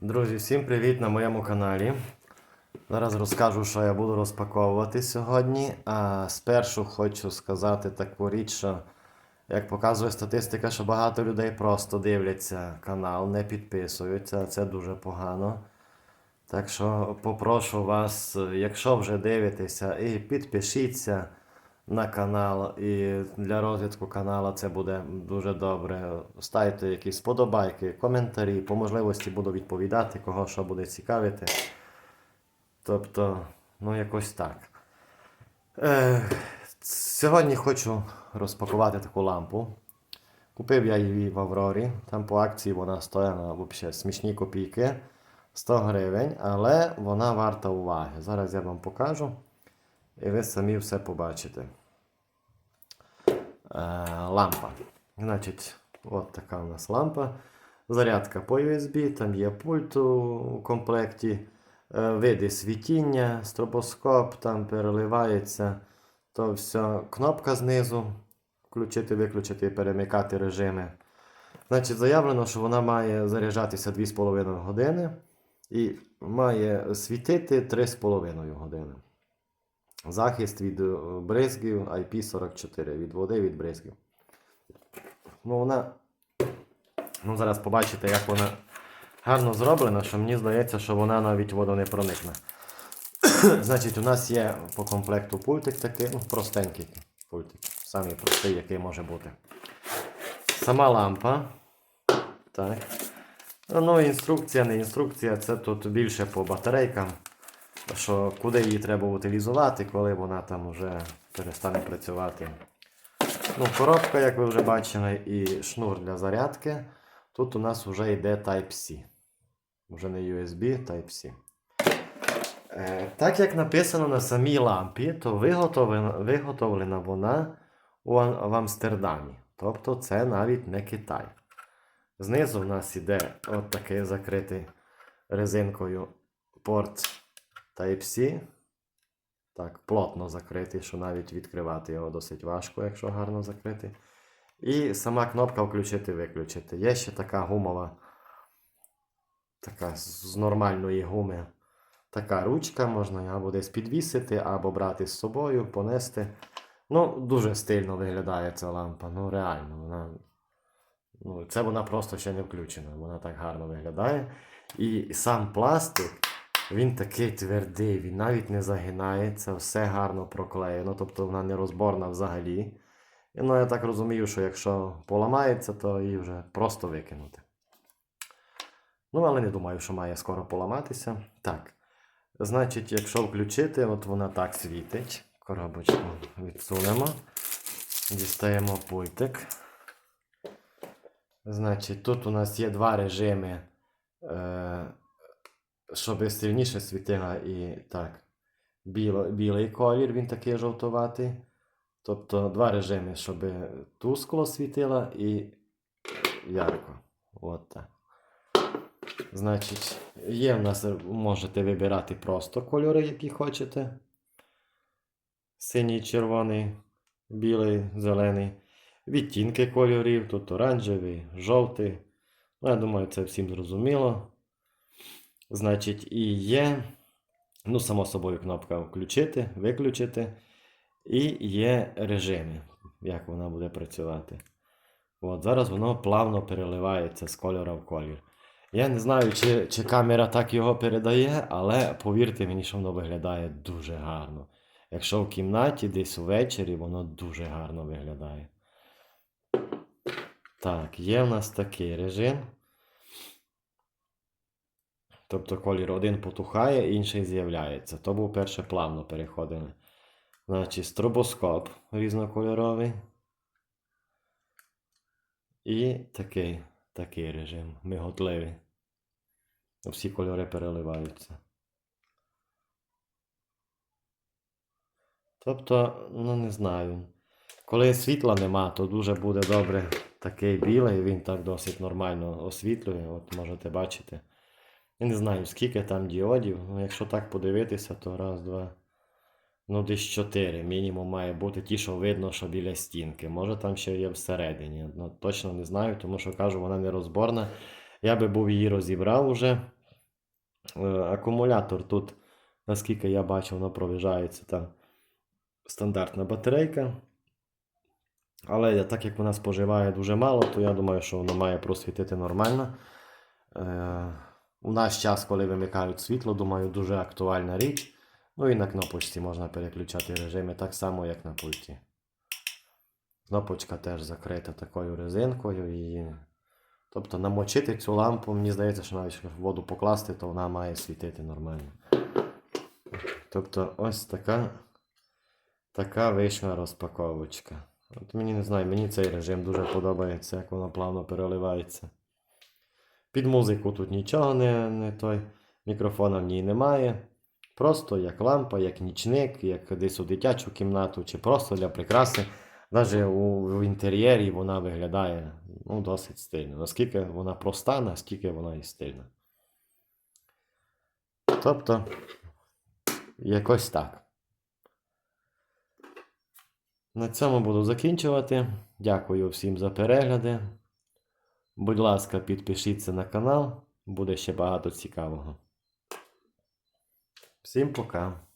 Друзі, всім привіт на моєму каналі. Зараз розкажу, що я буду розпаковувати сьогодні. А спершу хочу сказати таку річ, що як показує статистика, що багато людей просто дивляться канал, не підписуються, це дуже погано. Так що попрошу вас, якщо вже дивитеся, і підпишіться на канал. І для розвитку каналу це буде дуже добре. Ставте якісь вподобайки, коментарі, по можливості буду відповідати, кого що буде цікавити. Тобто, ну якось так. Е, сьогодні хочу розпакувати таку лампу. Купив я її в Аврорі. Там по акції вона стояла взагалі смішні копійки 100 гривень, але вона варта уваги. Зараз я вам покажу, і ви самі все побачите. Е, лампа. Значить, от така у нас лампа. Зарядка по USB, там є пульт у комплекті, е, види світіння, стробоскоп, там переливається. То все. Кнопка знизу. Включити, виключити, перемикати режими. Значить, заявлено, що вона має заряджатися 2,5 години і має світити 3,5 години. Захист від е, бризгів IP44, від води від бризгів. Ну, вона. Ну, зараз побачите, як вона гарно зроблена, що мені здається, що вона навіть воду не проникне. Значить, у нас є по комплекту пультик такий, ну, простенький пультик. Самий простий, який може бути. Сама лампа. Так. Ну, інструкція, не інструкція, це тут більше по батарейкам. Що куди її треба утилізувати, коли вона там вже перестане працювати. Ну, коробка, як ви вже бачили, і шнур для зарядки. Тут у нас вже йде Type-C. Вже не USB, Type-C. Е, так як написано на самій лампі, то виготовлена, виготовлена вона у, в Амстердамі. Тобто це навіть не Китай. Знизу в нас іде от такий закритий резинкою порт Type-C. Так, плотно закритий, що навіть відкривати його досить важко, якщо гарно закритий. І сама кнопка включити-виключити. Є ще така гумова, така з нормальної гуми. Така ручка, можна або десь підвісити, або брати з собою, понести. Ну, дуже стильно виглядає ця лампа. Ну, реально, вона. Ну, це вона просто ще не включена. Вона так гарно виглядає. І сам пластик, він такий твердий, він навіть не загинається, все гарно проклеєно, тобто вона не розборна взагалі. І, ну, я так розумію, що якщо поламається, то її вже просто викинути. Ну, але не думаю, що має скоро поламатися. Так. Значить, якщо включити, от вона так світить. Коробочку відсунемо. Дістаємо пультик. Значить, тут у нас є два режими, е, щоб сильніше світила і так. Біло, білий колір, він такий жовтуватий. Тобто два режими, щоб тускло світило і ярко. От так. Значить, є в нас, можете вибирати просто кольори, які хочете. Синій, червоний, білий, зелений. Відтінки кольорів, тут оранжевий, жовтий. Ну, я думаю, це всім зрозуміло. Значить, і є, ну, само собою, кнопка включити, виключити. І є режими, як вона буде працювати. От, зараз воно плавно переливається з кольора в колір. Я не знаю, чи, чи камера так його передає, але повірте мені, що воно виглядає дуже гарно. Якщо в кімнаті десь увечері, воно дуже гарно виглядає. Так, є в нас такий режим. Тобто колір один потухає, інший з'являється. То був перше плавно переходили. Значить, стробоскоп різнокольоровий. І такий, такий режим, миготливий. Всі кольори переливаються. Тобто, ну не знаю. Коли світла нема, то дуже буде добре такий білий, він так досить нормально освітлює, от можете бачити. Я не знаю, скільки там діодів. Ну, якщо так подивитися, то раз, два. Ну, десь 4 мінімум має бути ті, що видно, що біля стінки. Може там ще є всередині. Ну, точно не знаю, тому що кажу, вона не розборна. Я би був її розібрав уже. Е, Акумулятор тут, наскільки я бачив, воно провіжається там стандартна батарейка. Але так як вона споживає дуже мало, то я думаю, що воно має просвітити нормально. У наш час, коли вимикають світло, думаю, дуже актуальна річ. Ну і на кнопочці можна переключати режими так само, як на пульті. Кнопочка теж закрита такою резинкою. І... Тобто намочити цю лампу, мені здається, що навіть воду покласти, то вона має світити нормально. Тобто ось така, така вийшла розпаковочка. От мені не знаю, мені цей режим дуже подобається, як воно плавно переливається. Під музику тут нічого не, не той. Мікрофона в ній немає. Просто як лампа, як нічник, як десь у дитячу кімнату, чи просто для прикраси. Навіть у, в інтер'єрі вона виглядає ну, досить стильно. Наскільки вона проста, наскільки вона і стильна. Тобто, якось так. На цьому буду закінчувати. Дякую всім за перегляди. Будь ласка, підпишіться на канал, буде ще багато цікавого. Всім пока!